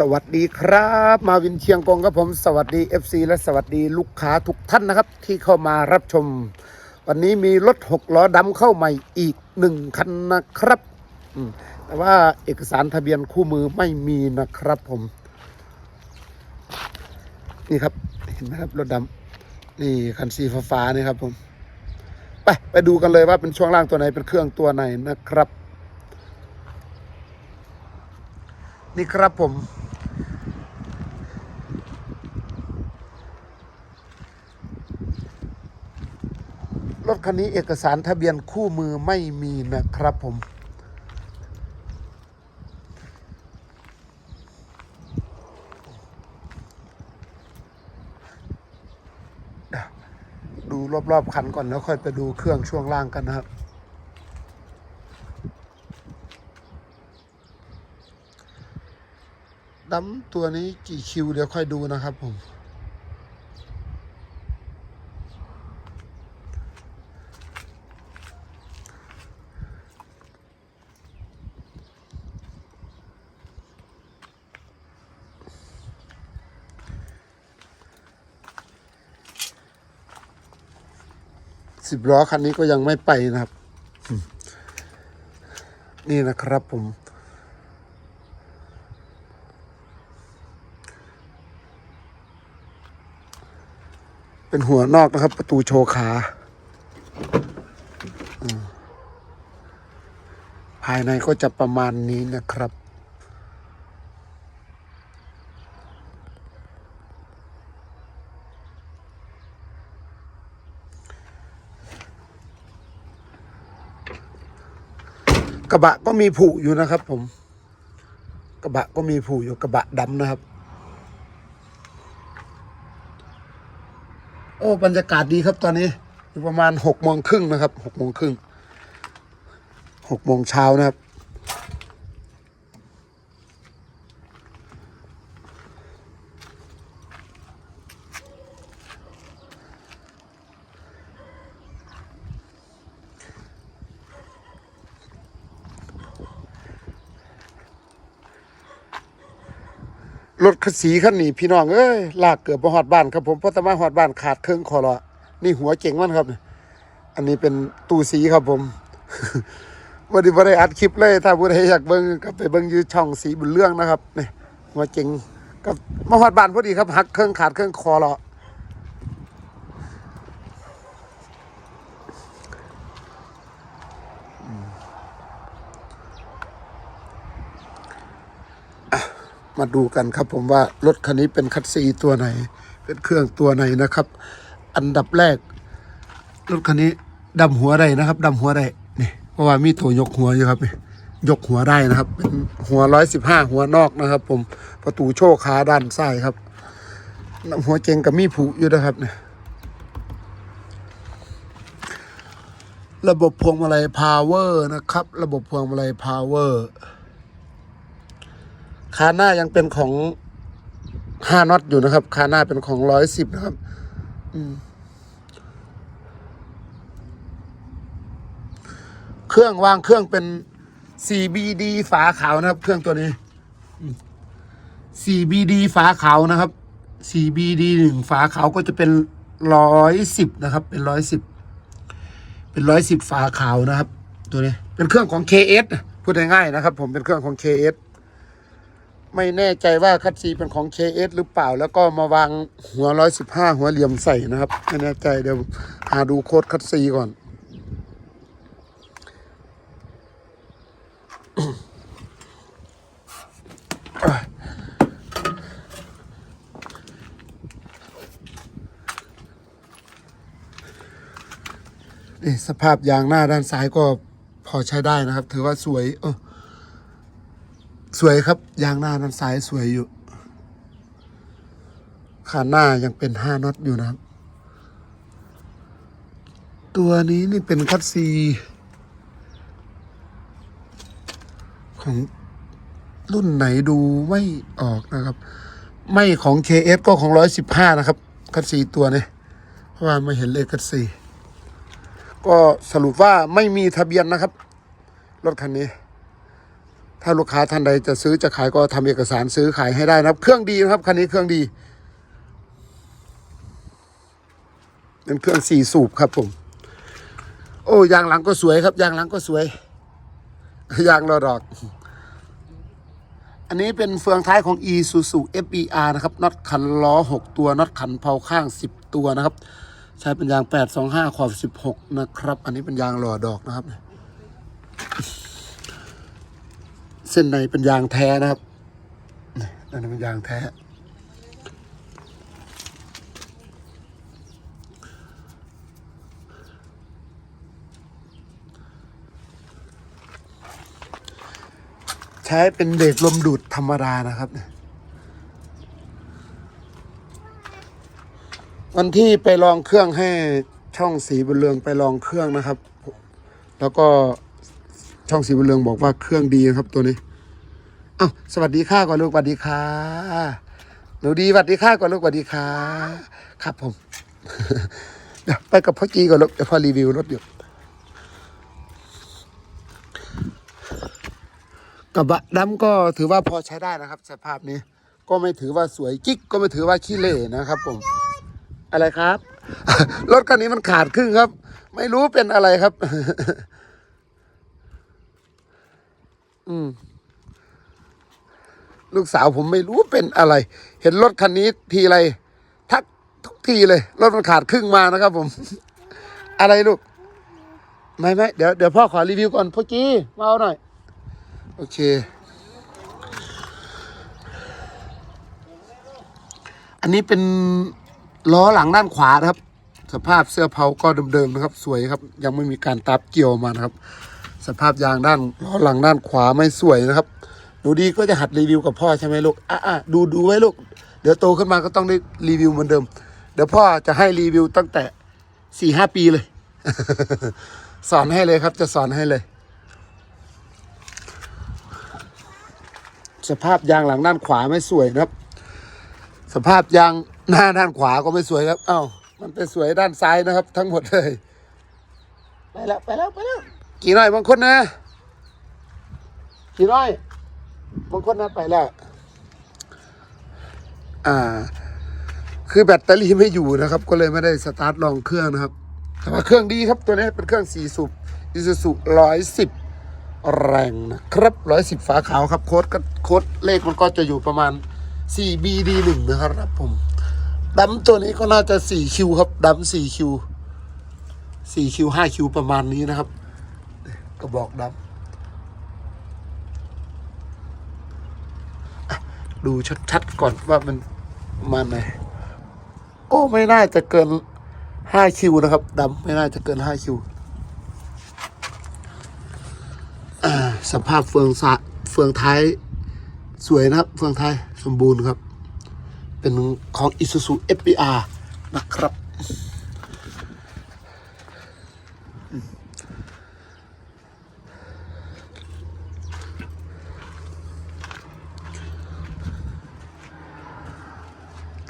สวัสดีครับ มาวินเชียงกงครับผมสวัสดี FC และสวัสดีลูกค้าทุกท่านนะครับ ที่เข้ามารับชม วันนี้มีรถหกล้อดำเข้าใหม่อีกหนึ่งคันนะครับแต่ว่าเอกสารทะเบียนคู่มือไม่มีนะครับผม นี่ครับเห็นไหมครับรถดำนี่คันสีฟ้าๆนี่ครับผม ไปไปดูกันเลยว่าเป็นช่วงล่างตัวไหนเป็นเครื่องตัวไหนนะครับนี่ครับผม คันนี้เอกสารทะเบียนคู่มือไม่มีนะครับผม ดูรอบๆคันก่อนแล้วค่อยไปดูเครื่องช่วงล่างกันนะครับดัมตัวนี้กี่คิวเดี๋ยวค่อยดูนะครับผม สิบล้อคันนี้ก็ยังไม่ไปนะครับ นี่นะครับผม เป็นหัวนอกนะครับ ประตูโชว์ขาอืมภายในก็จะประมาณนี้นะครับ กระบะก็มีผุอยู่นะครับ ผม กระบะก็มีผุอยู่กระบะดำนะครับ โอ้บรรยากาศดีครับตอนนี้อยู่ประมาณหกโมงครึ่งนะครับหกโมงครึ่งหกโมงเช้านะครับ รถสีขันนี้พี่น้องเอ้ยลากเกือบมาหอดบ้านครับผมเพราะแตมาหอดบ้านขาดเครื่องคอละนี่หัวเจ๋งมันครับ อันนี้เป็นตู้สีครับผมวันนี้บ่ได้อัดคลิปเลย ถ้าผู้ใดอยากเบิ้งก็ไปเบิ้งยืดช่องสีบุญเรื่องนะครับนี่หัวเจ๋งกับมาหอดบ้านพอดีครับหักเครื่องขาดเครื่องคอละ มาดูกันครับผมว่ารถคันนี้เป็นคัตซีตัวไหน เป็นเครื่องตัวไหนนะครับ อันดับแรก รถคันนี้ดำหัวได้นะครับดำหัวได้นี่เพราะว่ามีตัวยกหัวอยู่ครับนี่ยกหัวได้นะครับ เป็นหัวร้อยสิบห้าหัวนอกนะครับ ผมประตูโชคขาด้านซ้ายครับหัวเจงกับมีผูอยู่นะครับเนี่ยระบบพวงมาลัยพาวเวอร์นะครับ ระบบพวงมาลัยพาวเวอร์ คาหน้ายังเป็นของห้าน็อตอยู่นะครับ คาหน้าเป็นของร้อยสิบนะครับ เครื่องวางเครื่องเป็น 4BD ฝาขาวนะครับ เครื่องตัวนี้อืม 4BD ฝาขาวนะครับ 4BD หนึ่งฝาขาวก็จะเป็นร้อยสิบนะครับ เป็นร้อยสิบเป็นร้อยสิบฝาขาวนะครับ ตัวนี้ เป็นเครื่องของ KS พูดง่ายๆนะครับ ผมเป็นเครื่องของ KS ไม่แน่ใจว่าคัตซีเป็นของ KS หรือเปล่า แล้วก็มาวางหัวร้อยสิบห้าหัวเหลี่ยมใส่นะครับ ไม่แน่ใจเดี๋ยวหาดูโค้ดคัตซีก่อน นี่สภาพยางหน้าด้านซ้ายก็พอใช้ได้นะครับ ถือว่าสวยเออ สวยครับ ยางหน้าด้านซ้ายสวยอยู่ขาหน้ายังเป็นห้าน็อตอยู่นะครับ ตัวนี้นี่เป็นคัตซีของรุ่นไหนดูไม่ออกนะครับ ไม่ของ KS ก็ของร้อยสิบห้านะครับ คัตซีตัวนี้เพราะว่าไม่เห็นเลขคัตซีก็สรุปว่าไม่มีทะเบียนนะครับ รถคันนี้ ถ้าลูกค้าท่านใดจะซื้อจะขายก็ทำเอกสารซื้อขายให้ได้นะครับ เครื่องดีนะครับคันนี้เครื่องดี เป็นเครื่องสี่สูบครับผม โอ้ยางหลังก็สวยครับยางหลังก็สวยยางรอดอก อันนี้เป็นเฟืองท้ายของ e s u s u FBR นะครับน็อตขันล้อ 6 ตัวน็อตขันเผาข้าง 10 ตัวนะครับ ใช้เป็นยาง 825 ขอบ 16 นะครับ อันนี้เป็นยางหล่อดอกนะครับ เส้นในเป็นยางแท้นะครับนี่อันนี้เป็นยางแท้ ใช้เป็นเบรกลมดูดธรรมดานะครับวันที่ไปลองเครื่องให้ช่องสีบุญเรืองไปลองเครื่องนะครับ แล้วก็ ช่องสีบุญเรืองบอกว่าเครื่องดีครับตัวนี้อ้าวสวัสดีค่ะก่อนลูกสวัสดีค่ะหนูดีสวัสดีค่ะก่อนลูกสวัสดีค่ะครับผมเดี๋ยวไปกับพ่อจีก่อนลูกเดี๋ยวพ่อรีวิวรถอยู่กระบะดำก็ถือว่าพอใช้ได้นะครับ สภาพนี้ ก็ไม่ถือว่าสวยกิ๊กก็ไม่ถือว่าขี้เละนะครับ ผม อะไรครับ รถคันนี้มันขาดครึ่งครับ ไม่รู้เป็นอะไรครับ อืม ลูกสาวผมไม่รู้เป็นอะไร เห็นรถคันนี้ทีไรทักทุกทีเลย รถมันขาดครึ่งมานะครับ ผม อะไรลูก ไม่ไม่เดี๋ยวเดี๋ยวพ่อขอรีวิวก่อนพ่อจีมาเอาหน่อย โอเค อันนี้เป็นล้อหลังด้านขวานะครับ สภาพเสื้อเผาก็เดิมๆนะครับ สวยครับ ยังไม่มีการตับเกี่ยวมานะครับ สภาพยางด้านล้อหลังด้านขวาไม่สวยนะครับหนูดีก็จะหัดรีวิวกับพ่อใช่ไหมลูกอะอะดูดูไว้ลูก เดี๋ยวโตขึ้นมาก็ต้องได้รีวิวเหมือนเดิม เดี๋ยวพ่อจะให้รีวิวตั้งแต่สี่ห้าปีเลย สอนให้เลยครับ จะสอนให้เลย สภาพยางหลังด้านขวาไม่สวยนะครับ สภาพยางหน้าด้านขวาก็ไม่สวยครับ เอ้า มันไปสวยด้านซ้ายนะครับ ทั้งหมดเลย ไปแล้วไปแล้วไปแล้ว กี่น้อยบางคนนะกี่น้อยบางคนนะไปแล้วอ่า คือแบตเตอรี่ไม่อยู่นะครับ ก็เลยไม่ได้สตาร์ทลองเครื่องนะครับแต่ว่าเครื่องดีครับตัวนี้เป็นเครื่องสี่สูบอิซูซุร้อยสิบแรงนะครับร้อยสิบฝาขาวครับโค้ดก็โค้ดเลขมันก็จะอยู่ประมาณ 4BD หนึ่งนะครับผมดัมตัวนี้ก็น่าจะ4คิวครับดัม4คิว4คิว5คิวประมาณนี้นะครับ ระบอกดัมอะดูชัดๆก่อนว่ามันมาไหนโอ้ไม่น่าจะเกิน5คิวนะครับดัมไม่น่าจะเกิน5คิวสภาพเฟืองสะเฟืองท้ายสวยนะครับ เฟืองท้ายสมบูรณ์ครับ เป็นของ Isuzu FBR นะครับ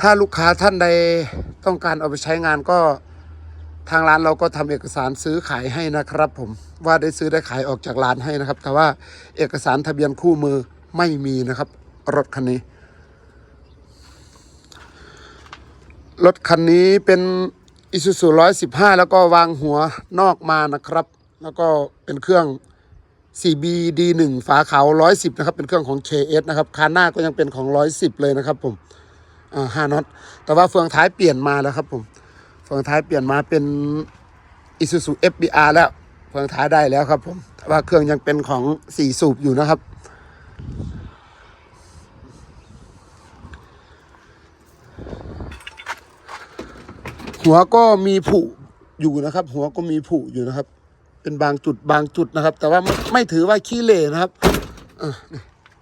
ถ้าลูกค้าท่านใดต้องการเอาไปใช้งานก็ทางร้านเราก็ทำเอกสารซื้อขายให้นะครับ ผมว่าได้ซื้อได้ขายออกจากร้านให้นะครับ แต่ว่าเอกสารทะเบียนคู่มือไม่มีนะครับ รถคันนี้ รถคันนี้เป็นอิซูซูร้อยสิบห้าแล้วก็วางหัวนอกมานะครับ แล้วก็เป็นเครื่อง 4BD1 ฝาขาว110 นะครับ เป็นเครื่องของ KS นะครับ คานหน้าก็ยังเป็นของ 110 เลยนะครับผม ห้าน็อต แต่ว่าเฟืองท้ายเปลี่ยนมาแล้วครับผม เฟืองท้ายเปลี่ยนมาเป็น Isuzu FBR แล้ว เฟืองท้ายได้แล้วครับผมแต่ว่าเครื่องยังเป็นของสี่สูบอยู่นะครับ หัวก็มีผุอยู่นะครับ หัวก็มีผุอยู่นะครับ เป็นบางจุดบางจุดนะครับ แต่ว่าไม่ถือว่าขี้เหร่นะครับอ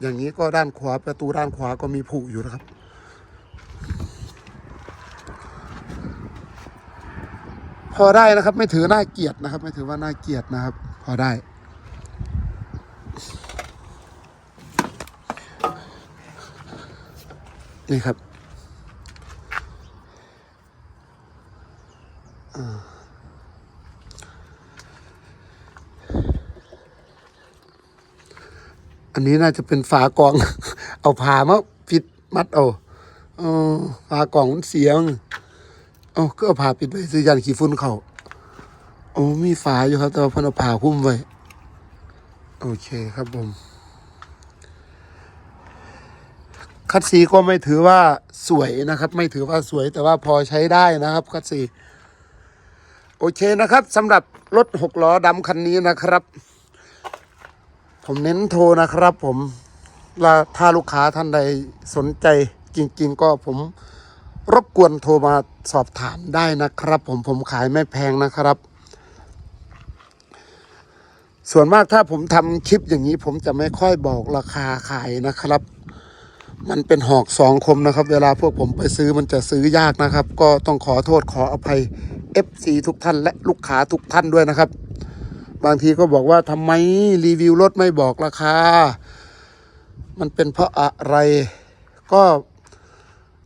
อย่างนี้ก็ด้านขวาประตูด้านขวาก็มีผุอยู่นะครับ พอได้นะครับ ไม่ถือน่าเกลียดนะครับ ไม่ถือว่าน่าเกลียดนะครับ พอได้ นี่ครับอันนี้น่าจะเป็นฝากรอง เอาผ้ามาปิดมัดเอาเออฝากรองมันเสียง เอาก็เอาผ้าปิดไว้ซื้อยันขี้ฝุ่นเขาโอ้มีฝาอยู่ครับ แต่ว่าเพิ่นเอาผ้าคุ้มไว้ โอเคครับผม คัดสีก็ไม่ถือว่าสวยนะครับ ไม่ถือว่าสวยแต่ว่าพอใช้ได้นะครับ คัดสีโอเคนะครับสำหรับรถหกล้อดำคันนี้นะครับ ผมเน้นโทรนะครับ ผมถ้าลูกค้าท่านใดสนใจจริง ๆ ก็ผม รบกวนโทรมาสอบถามได้นะครับ ผมผมขายไม่แพงนะครับ ส่วนมากถ้าผมทำคลิปอย่างนี้ ผมจะไม่ค่อยบอกราคาขายนะครับ มันเป็นหอกสองคมนะครับ เวลาพวกผมไปซื้อมันจะซื้อยากนะครับ ก็ต้องขอโทษขออภัย FC ทุกท่านและลูกค้าทุกท่านด้วยนะครับ บางทีก็บอกว่าทำไมรีวิวรถไม่บอกราคา มันเป็นเพราะอะไรก็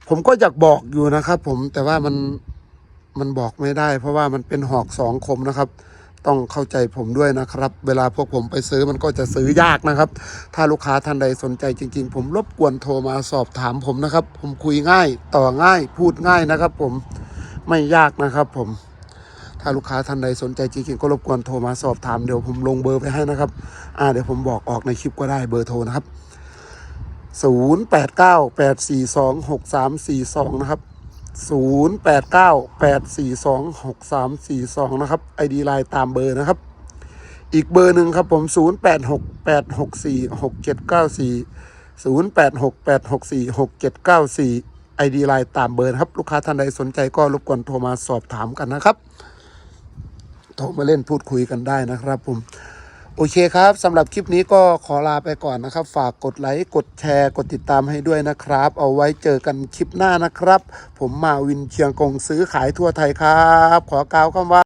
ผมก็อยากบอกอยู่นะครับ ผมแต่ว่ามันมันบอกไม่ได้ เพราะว่ามันเป็นหอกสองคมนะครับ ต้องเข้าใจผมด้วยนะครับ เวลาพวกผมไปซื้อมันก็จะซื้อยากนะครับ ถ้าลูกค้าท่านใดสนใจจริง ๆ ผมรบกวนโทรมาสอบถามผมนะครับ ผมคุยง่าย ต่อง่าย พูดง่ายนะครับ ผมไม่ยากนะครับผมถ้าลูกค้าท่านใดสนใจจริงๆก็รบกวนโทรมาสอบถามเดี๋ยวผมลงเบอร์ไปให้นะครับ อ่าเดี๋ยวผมบอกออกในคลิปก็ได้เบอร์โทรนะครับ 0 8 9 8 4 2 6 3 4 2 นะครับ 0 8 9 8 4 2 6 3 4 2 นะครับ ID ไลน์ตามเบอร์นะครับ อีกเบอร์หนึ่งครับผม 0 8 6 8 6 4 6 7 9 4 0 8 6 8 6 4 6 7 9 4 ID ไลน์ตามเบอร์ครับ ลูกค้าท่านใดสนใจก็รบกวนโทรมาสอบถามกันนะครับ โทรมาเล่นพูดคุยกันได้นะครับผม โอเคครับสำหรับคลิปนี้ก็ขอลาไปก่อนนะครับ ฝากกดไลค์กดแชร์ กดติดตามให้ด้วยนะครับ เอาไว้เจอกันคลิปหน้านะครับ ผมมาวินเชียงกงซื้อขายทั่วไทยครับ ขอกล่าวคำว่า